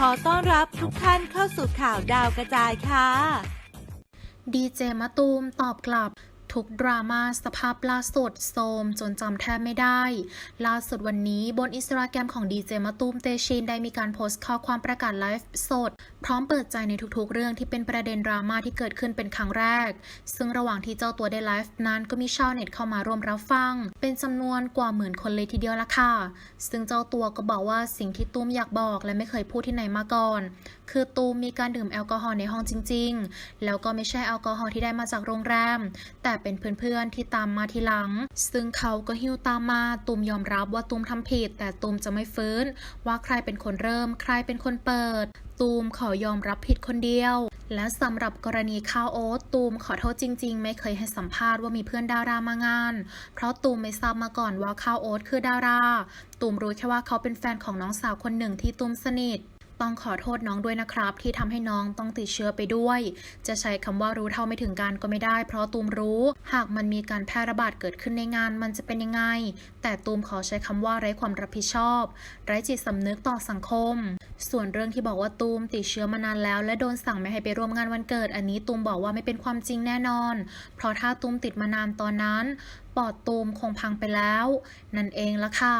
ขอต้อนรับทุกท่านเข้าสู่ข่าวดาวกระจายค่ะ ดีเจมะตูมตอบกลับ ทุกดราม่าสภาพล่าสุดโซมจนจำแทบไม่ได้ ล่าสุดวันนี้บนอินสตาแกรมของดีเจมะตูมเตชินได้มีการโพสต์ข้อความประกาศไลฟ์สด พร้อมเปิดใจในทุกๆ เรื่องที่เป็นประเด็นดราม่าที่เกิดขึ้นเป็นครั้งแรก ซึ่งระหว่างที่เจ้าตัวได้ไลฟ์นั้นก็มีชาวเน็ตเข้ามาร่วมรับฟัง เป็นจำนวนกว่าหมื่นคนเลยทีเดียวละค่ะ ซึ่งเจ้าตัวก็บอกว่าสิ่งที่ตูมอยากบอกและไม่เคยพูดที่ไหนมาก่อน คือตูมมีการดื่มแอลกอฮอล์ในห้องจริง ๆ แล้วก็ไม่ใช่แอลกอฮอล์ที่ได้มาจากโรงแรม แต่เป็นเพื่อนๆที่ตามมาทีหลัง ซึ่งเขาก็หิ้วตามมาตูมยอมรับว่าตูมทำผิด แต่ตูมจะไม่ฟื้น ว่าใครเป็นคนเริ่ม ใครเป็นคนเปิด ตูมขอยอมรับผิดคนเดียว และสำหรับกรณีข้าวโอ๊ตตูมขอโทษจริง ๆ ไม่เคยให้สัมภาษณ์ว่ามีเพื่อนดารามางาน เพราะตูมไม่ทราบมาก่อนว่าข้าวโอ๊ตคือดารา ตูมรู้แค่ว่าเขาเป็นแฟนของน้องสาวคนหนึ่งที่ตูมสนิท ต้องขอโทษน้องด้วยนะครับ ที่ทำให้น้องต้องติดเชื้อไปด้วย จะใช้คำว่ารู้เท่าไม่ถึงการก็ไม่ได้ เพราะตูมรู้ หากมันมีการแพร่ระบาดเกิดขึ้นในงานมันจะเป็นยังไง แต่ตูมขอใช้คำว่าไร้ความรับผิดชอบ ไร้จิตสำนึกต่อสังคม ส่วนเรื่องที่บอกว่าตูมติดเชื้อมานานแล้ว และโดนสั่งไม่ให้ไปร่วมงานวันเกิด อันนี้ตูมบอกว่าไม่เป็นความจริงแน่นอน เพราะถ้าตูมติดมานานตอนนั้น ปอดตูมคงพังไปแล้ว นั่นเองละค่ะ